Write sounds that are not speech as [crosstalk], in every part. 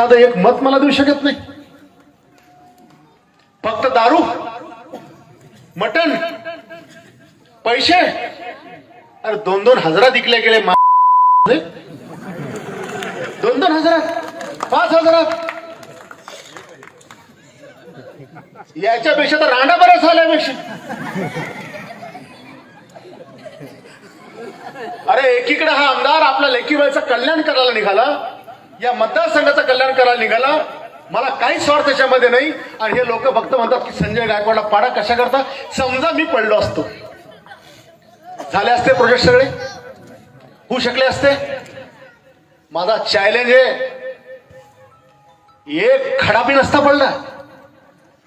साधं एक मत मला देऊ शकत नाही. फक्त दारू मटन पैसे अरे दोन दोन हजारात विकले गेले दोन दोन हजारात पाच हजारात. याच्यापेक्षा तर रांडा बरा झाल्यापेक्षा अरे एकीकडे हा आमदार आपल्या लेकीबाईचं कल्याण करायला निघाला. या मतदारसंघाचं कल्याण करायला निघाला. मला काहीच स्वार्थ त्याच्यामध्ये नाही. आणि हे लोक फक्त म्हणतात की संजय गायकवाडला पाडा कशा करता? समजा मी पडलो असतो. झाले असते प्रोजेक्ट सगळे? होऊ शकले असते? माझा चॅलेंज आहे एक खडा बी नसता पडला.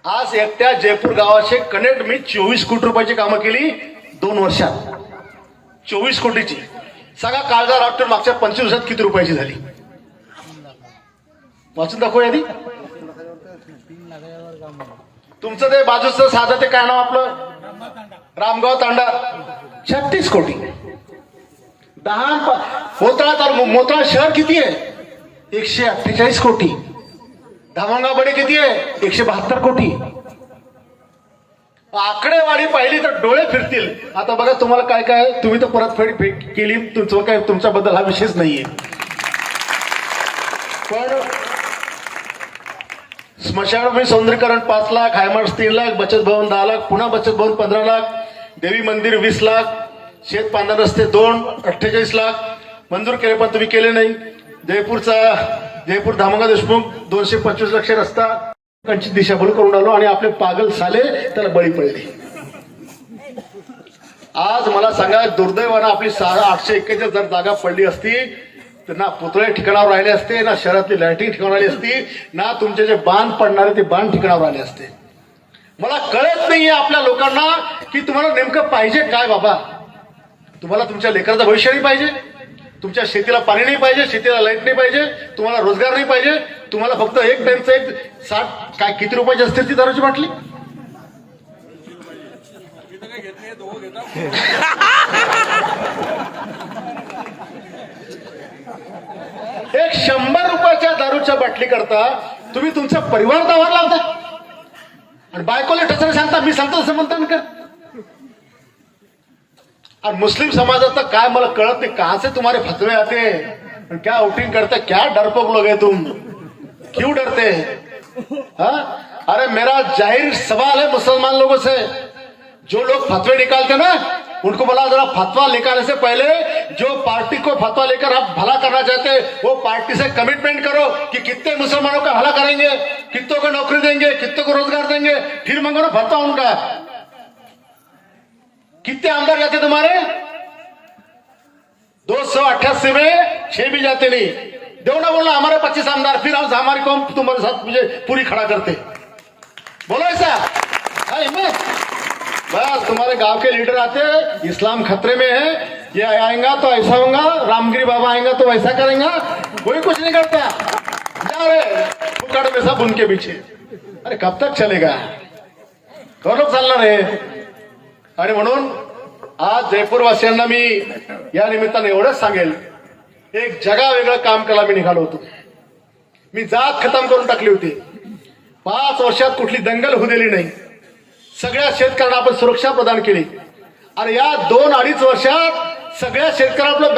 आज एकट्या जयपूर गावाचे कनेक्ट मी चोवीस कोटी रुपयाची कामं केली दोन वर्षात. चोवीस कोटीची. सगळा काळजा राष्ट्र मागच्या पंचवीस वर्षात किती रुपयाची झाली? वाचून दाखव यादी तुमचं ते बाजूचं साधं ते काय नाव आपलं? रामगाव तांडा. छत्तीस कोटी. दहा मोतळा तर मोतळा शहर किती आहे? एकशे अठ्ठेचाळीस कोटी. धामणगाव बडे किती आहे? एकशे बहात्तर कोटी. आकडेवारी पाहिली तर डोळे फिरतील. आता बघा तुम्हाला काय काय तुम्ही तर परतफेड केली. तुमचं काय तुमच्याबद्दल हा विषयच नाहीये. पण स्मशानभूमी सौंदर्यकरण पाच लाख हायमार्स तीन लाख बचत भवन दहा लाख पुन्हा बचत भवन पंधरा लाख देवी मंदिर वीस लाख शेत पांढर रस्ते दोन अठ्ठेचाळीस लाख मंजूर केले पण तुम्ही केले नाही. जयपूरचा जयपूर धामंगा देशमुख दोनशे पंचवीस लक्ष रस्ता. लोकांची दिशाभूल करून आलो आणि आपले पागल साले त्याला बळी पडले. आज मला सांगा दुर्दैवानं आपली सहा आठशे एक्केचाळीस जर जागा पडली असती तर ना पुतळे ठिकाणावर राहिले असते ना शहरातली लाईटिंग ठिकाणावर आली असती ना तुमचे जे बांध पडणारे ते बांध ठिकाणावर आले असते. मला कळत नाहीये आपल्या लोकांना की तुम्हाला नेमकं पाहिजे काय बाबा. तुम्हाला तुमच्या लेकराचं भविष्य नाही पाहिजे तुमच्या शेतीला पाणी नाही पाहिजे शेतीला लाइट नाही पाहिजे तुम्हाला रोजगार नाही पाहिजे तुम्हाला फक्त एक टाइमचं एक साठ काय किती रुपयाची असते ती दारूची बाटली? [laughs] एक शंभर रुपयाच्या दारूच्या बाटली करता तुम्ही तुमचा परिवार दावर लावता. आणि बायकोला ठसर सांगता मी सांगतो तसं म्हणता ना का मुस्लिम समाजाचं काय मला कळत नाही कहां से तुम्हारे फतवे आते? क्या आउटिंग करते क्या डरपोक लोग है तुम? क्यों डरते? हैं हाँ? अरे मेरा जाहिर सवाल है मुसलमान लोगों से। जो लोग फतवे निकालते ना उनको बोला, जरा फतवा निकालने से पहले जो पार्टी को फतवा लेकर आप भला करना चाहते हैं, वो पार्टी से कमिटमेंट करो कि कितने मुसलमानों का भला करेंगे, कितनों को नौकरी देंगे, कितनों को रोज़गार देंगे, फिर मंगो ना फतवा उनका। कितने आमदार जाते तुम्हारे? दो सौ अट्ठासी में छह भी जाते नहीं। दो ना बोलना, हमारे पच्चीस आमदार, फिर हम हमारी कौम तुम्हारे साथ मुझे पूरी खड़ा करते। बोलो ऐसा। तुम्हारे गांव के लीडर आते हैं इस्लाम खतरे में है ये आएगा तो ऐसा होगा रामगिरी बाबा आएगा तो वैसा करेगा कोई कुछ नहीं करता। जा रहे फुकड़ में सब उनके पीछे। अरे कब तक चलेगा? कौन लोग चालणार आहे आणि म्हणून आज जयपूरवासियांना मी या निमित्ताने एवढंच सांगेल एक जगा वेगळं काम करायला मी निघालो होतो. मी जात खतम करून टाकली होती. पाच वर्षात कुठली दंगल होऊ दिली नाही. सगळ्या शेतकऱ्यांना आपण सुरक्षा प्रदान केली. आणि या दोन अडीच वर्षात सगळ्या शेतकऱ्यांना आपलं